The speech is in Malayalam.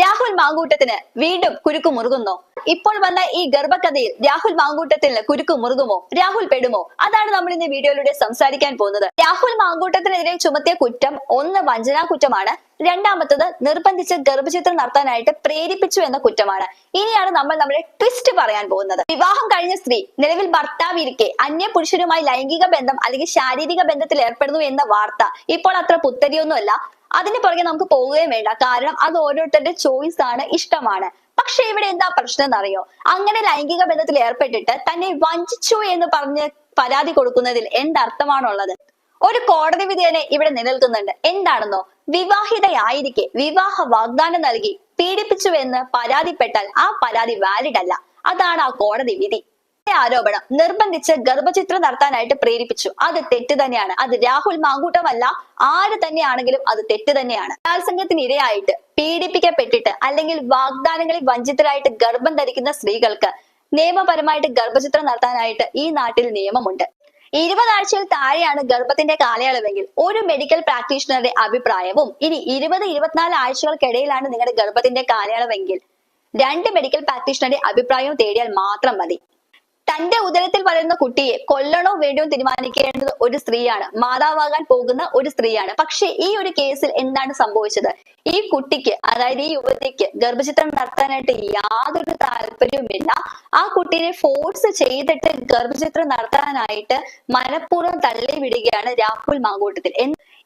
രാഹുൽ മാങ്കൂട്ടത്തിന് വീണ്ടും കുരുക്കു മുറുകുന്നു. ഇപ്പോൾ വന്ന ഈ ഗർഭകഥയിൽ രാഹുൽ മാങ്കൂട്ടത്തിന് കുരുക്കു മുറുകുമോ? രാഹുൽ പെടുമോ? അതാണ് നമ്മൾ ഇന്ന് വീഡിയോയിലൂടെ സംസാരിക്കാൻ പോകുന്നത്. രാഹുൽ മാങ്കൂട്ടത്തിനെതിരെ ചുമത്തിയ കുറ്റം ഒന്ന് വഞ്ചനാ കുറ്റമാണ് രണ്ടാമത്തത് നിർബന്ധിച്ച് ഗർഭചിത്രം നടത്താനായിട്ട് പ്രേരിപ്പിച്ചു എന്ന കുറ്റമാണ്. ഇനിയാണ് നമ്മൾ നമ്മുടെ ട്വിസ്റ്റ് പറയാൻ പോകുന്നത്. വിവാഹം കഴിഞ്ഞ സ്ത്രീ നിലവിൽ ഭർത്താവിരിക്കെ അന്യ പുരുഷനുമായി ലൈംഗിക ബന്ധം അല്ലെങ്കിൽ ശാരീരിക ബന്ധത്തിൽ ഏർപ്പെടുന്നു എന്ന വാർത്ത ഇപ്പോൾ അത്ര പുത്തരിയൊന്നുമല്ല. അതിന് പുറകെ നമുക്ക് പോവുകയും വേണ്ട. കാരണം അത് ഓരോരുത്തരുടെ ചോയ്സ് ആണ് ഇഷ്ടമാണ്. പക്ഷെ ഇവിടെ എന്താ പ്രശ്നം എന്നറിയോ? അങ്ങനെ ലൈംഗിക ബന്ധത്തിൽ ഏർപ്പെട്ടിട്ട് തന്നെ വഞ്ചിച്ചു എന്ന് പറഞ്ഞ് പരാതി കൊടുക്കുന്നതിൽ എന്തർത്ഥമാണുള്ളത് ഒരു കോടതി വിധി തന്നെ ഇവിടെ നിലനിൽക്കുന്നുണ്ട്. എന്താണെന്നോ? വിവാഹിതയായിരിക്കെ വിവാഹ വാഗ്ദാനം നൽകി പീഡിപ്പിച്ചു എന്ന് പരാതിപ്പെട്ടാൽ ആ പരാതി വാലിഡ് അല്ല. അതാണ് ആ കോടതി വിധി. ആരോപണം നിർബന്ധിച്ച് ഗർഭചിത്രം നടത്താനായിട്ട് പ്രേരിപ്പിച്ചു. അത് തെറ്റ് തന്നെയാണ്. അത് രാഹുൽ മാങ്കൂട്ടമല്ല ആര് തന്നെയാണെങ്കിലും അത് തെറ്റ് തന്നെയാണ്. ബലാത്സംഗത്തിന് ഇരയായിട്ട് പീഡിപ്പിക്കപ്പെട്ടിട്ട് അല്ലെങ്കിൽ വാഗ്ദാനങ്ങളിൽ വഞ്ചിതരായിട്ട് ഗർഭം ധരിക്കുന്ന സ്ത്രീകൾക്ക് നിയമപരമായിട്ട് ഗർഭചിത്രം നടത്താനായിട്ട് ഈ നാട്ടിൽ നിയമമുണ്ട്. ഇരുപതാഴ്ചയിൽ താഴെയാണ് ഗർഭത്തിന്റെ കാലയളവെങ്കിൽ ഒരു മെഡിക്കൽ പ്രാക്ടീഷണറുടെ അഭിപ്രായവും ഇനി ഇരുപത് ഇരുപത്തിനാല് ആഴ്ചകൾക്കിടയിലാണ് നിങ്ങളുടെ ഗർഭത്തിന്റെ കാലയളവെങ്കിൽ രണ്ട് മെഡിക്കൽ പ്രാക്ടീഷണറുടെ അഭിപ്രായവും തേടിയാൽ മാത്രം മതി. തന്റെ ഉദരത്തിൽ വളരുന്ന കുട്ടിയെ കൊല്ലണോ വേണ്ടോ തീരുമാനിക്കേണ്ടത് ഒരു സ്ത്രീയാണ്. മാതാവാകാൻ പോകുന്ന ഒരു സ്ത്രീയാണ്. പക്ഷെ ഈ ഒരു കേസിൽ എന്താണ് സംഭവിച്ചത്? ഈ കുട്ടിക്ക് അതായത് ഈ യുവതിക്ക് ഗർഭചിത്രം നടത്താനായിട്ട് യാതൊരു താല്പര്യവുമില്ല. ആ കുട്ടീനെ ഫോഴ്സ് ചെയ്തിട്ട് ഗർഭചിത്രം നടത്താനായിട്ട് മനഃപൂർവം തള്ളി വിടുകയാണ് രാഹുൽ മാങ്കൂട്ടത്തിൽ.